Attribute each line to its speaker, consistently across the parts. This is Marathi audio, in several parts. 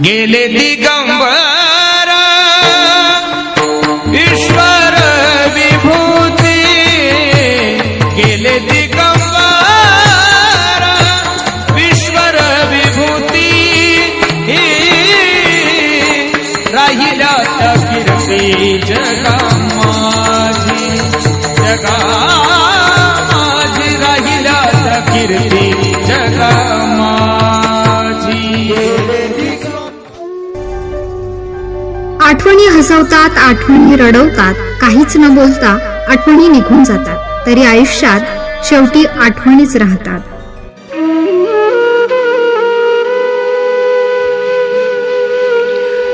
Speaker 1: गेले दिगंबर. ईश्वर विभूती. गेले दिगंबर. ईश्वर विभूती. राहिल्या
Speaker 2: आठवणी हसवतात आठवणी रडवतात काहीच न बोलता आठवणी निघून जातात. तरी आयुष्यात शेवटी आठवणीच राहतात.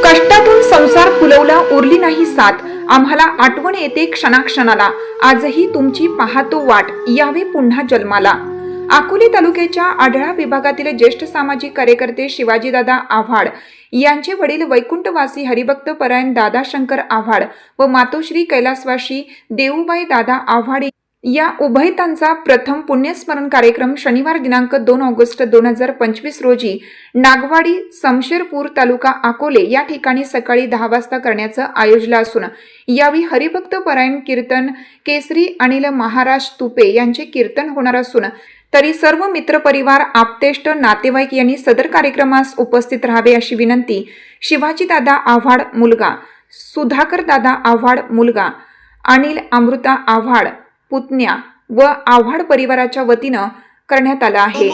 Speaker 3: कष्टातून संसार फुलवला उरली नाही साथ. आम्हाला आठवण येते क्षणाक्षणाला. आजही तुमची पाहतो वाट. यावे पुन्हा जन्माला. अकोले तालुक्याच्या आढळा विभागातील ज्येष्ठ सामाजिक कार्यकर्ते शिवाजीदादा आव्हाड यांचे वडील वैकुंठवासी हरिभक्त परायण दादा शंकर आव्हाड व मातोश्री कैलासवासी देऊबाई दादा आव्हाड या उभयतांचा प्रथम पुण्यस्मरण कार्यक्रम शनिवार दिनांक दोन ऑगस्ट दोन हजार पंचवीस रोजी नागवाडी समशेरपूर तालुका अकोले या ठिकाणी सकाळी दहा वाजता करण्याचं आयोजलं असून यावेळी हरिभक्त परायण कीर्तन केसरी अनिल महाराज तुपे यांचे कीर्तन होणार असून तरी सर्व मित्रपरिवार आपतेष्ट नातेवाईक यांनी सदर कार्यक्रमास उपस्थित राहावे अशी विनंती शिवाजीदादा आव्हाड मुलगा सुधाकर दादा आव्हाड मुलगा अनिल अमृता आव्हाड पुतण्या व आव्हाड परिवाराच्या वतीनं करण्यात आलं आहे.